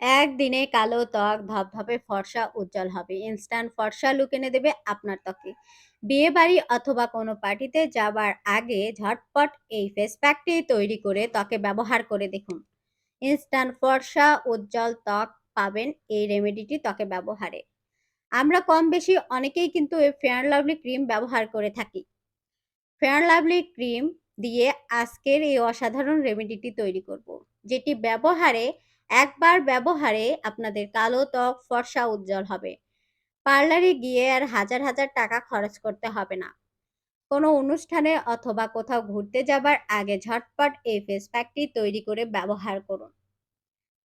একদিনে কালো ত্বক ধবধবে ফর্সা উজ্জ্বল হবে। ইনস্ট্যান্ট ফর্সা লুক এনে দেবে আপনার ত্বকে। বিয়ে বাড়ি অথবা কোনো পার্টিতে যাবার আগে ঝটপট এই ফেস প্যাকটি তৈরি করে ত্বকে ব্যবহার করে দেখুন। ইনস্ট্যান্ট ফর্সা উজ্জ্বল ত্বক পাবেন এই রেমেডিটি ত্বকে ব্যবহারে। আমরা কম বেশি অনেকেই কিন্তু এই ফেয়ার লাভলি ক্রিম ব্যবহার করে থাকি। ফেয়ার লাভলি ক্রিম দিয়ে আজকের এই অসাধারণ রেমেডিটি তৈরি করব। যেটি ব্যবহারে একবার ব্যবহারে আপনাদের কালো ত্বক ফর্সা উজ্জ্বল হবে। পার্লারে গিয়ে আর হাজার হাজার টাকা খরচ করতে হবে না। কোনো অনুষ্ঠানে অথবা কোথাও ঘুরতে যাবার আগে ঝটপট এই ফেস প্যাকটি তৈরি করে ব্যবহার করুন।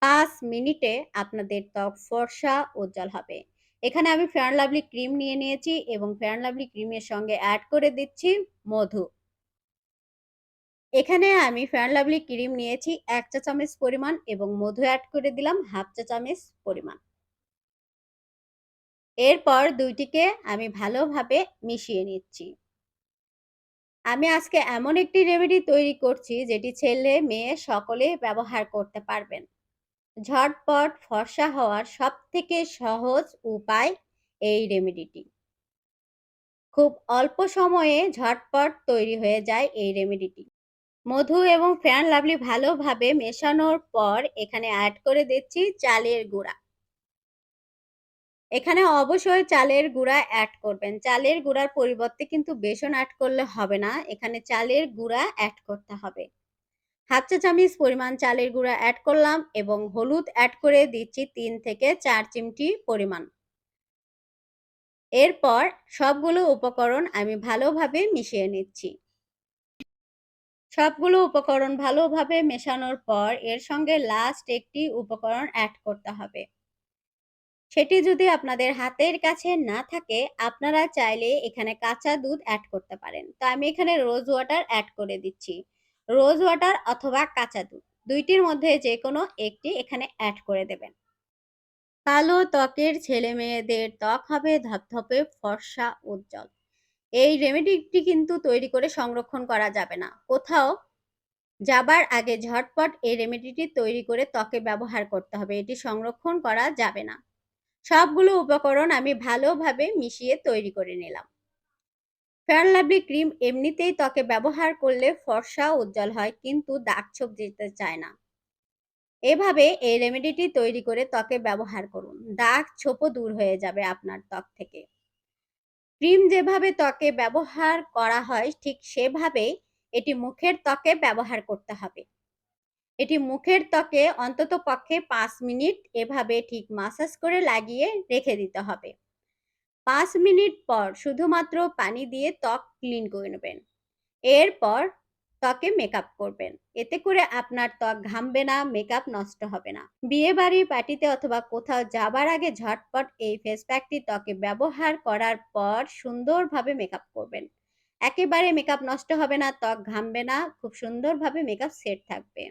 পাঁচ মিনিটে আপনাদের ত্বক ফর্সা উজ্জ্বল হবে। এখানে আমি ফেয়ার লাভলি ক্রিম নিয়ে নিয়েছি এবং ফেয়ার লাভলি ক্রিমের সঙ্গে অ্যাড করে দিচ্ছি মধু। এখানে আমি ফেয়ার লাভলি ক্রিম নিয়েছি ১ চা চামচ পরিমাণ এবং মধু অ্যাড করে দিলাম হাফ চা চামচ পরিমাণ। এরপর দুইটিকে আমি ভালোভাবে মিশিয়ে নিচ্ছি। আমি আজকে এমন একটি রেমেডি তৈরি করছি যেটি ছেলে, মেয়ে সকলে ব্যবহার করতে পারবেন। ঝটপট ফর্সা হওয়ার সব থেকে সহজ উপায় এই রেমেডিটি। খুব অল্প সময়ে ঝটপট তৈরি হয়ে যায় এই রেমেডিটি। মধু এবং ফেয়ার লাভলি ভালোভাবে মেশানোর পর এখানে অ্যাড করে দিচ্ছি চালের গুঁড়া। এখানে অবশ্যই চালের গুঁড়া অ্যাড করবেন। চালের গুঁড়ার পরিবর্তে কিন্তু বেসন অ্যাড করলে হবে না। এখানে চালের গুঁড়া অ্যাড করতে হবে। হাফ চা চামচ পরিমাণ চালের গুঁড়া অ্যাড করলাম এবং হলুদ অ্যাড করে দিচ্ছি তিন থেকে চার চিমটি পরিমাণ। এরপর সবগুলো উপকরণ আমি ভালোভাবে মিশিয়ে নিচ্ছি। সবগুলো উপকরণ ভালোভাবে মেশানোর পর এর সঙ্গে লাস্ট একটি উপকরণ অ্যাড করতে হবে। সেটি যদি আপনাদের হাতের কাছে না থাকে, আপনারা চাইলে এখানে কাঁচা দুধ অ্যাড করতে পারেন। তো আমি এখানে রোজ ওয়াটার অ্যাড করে দিচ্ছি। রোজ ওয়াটার অথবা কাঁচা দুধ, দুইটির মধ্যে যে কোনো একটি এখানে অ্যাড করে দেবেন। কালো ত্বকের ছেলে মেয়েদের ত্বক হবে ধপধপে ফর্সা উজ্জ্বল। এই রেমেডিটি কিন্তু তৈরি করে সংরক্ষণ করা যাবে না। কোথাও যাবার আগে ঝটপট এই রেমেডিটি তৈরি করে ত্বকে ব্যবহার করতে হবে। এটি সংরক্ষণ করা যাবে না। সবগুলো উপকরণ আমি ভালোভাবে মিশিয়ে তৈরি করে নিলাম। ফেয়ার ক্রিম এমনিতেই ত্বকে ব্যবহার করলে ফর্সা উজ্জ্বল হয়, কিন্তু দাগ ছোপ যেতে চায় না। এভাবে এই রেমেডিটি তৈরি করে ত্বকে ব্যবহার করুন। দাগ ছোপও দূর হয়ে যাবে আপনার ত্বক থেকে। ক্রিম যেভাবে ত্বকে ব্যবহার করা হয়, ঠিক সেভাবে এটি মুখের ত্বকে ব্যবহার করতে হবে। এটি মুখের ত্বকে অন্তত পক্ষে পাঁচ মিনিট এভাবে ঠিক মাসাজ করে লাগিয়ে রেখে দিতে হবে। পাঁচ মিনিট পর শুধুমাত্র পানি দিয়ে ত্বক ক্লিন করে নেবেন। এরপর ত্বকে মেকআপ করবেন। এতে করে আপনার ত্বক ঘামবে না, মেকআপ নষ্ট হবে না। বিয়ে বাড়ি পার্টিতে অথবা কোথাও যাবার আগে ঝটপট এই ফেস প্যাকটি ত্বকে ব্যবহার করার পর সুন্দরভাবে মেকআপ করবেন। একেবারে মেকআপ নষ্ট হবে না, ত্বক ঘামবে না, খুব সুন্দরভাবে মেকআপ সেট থাকবে।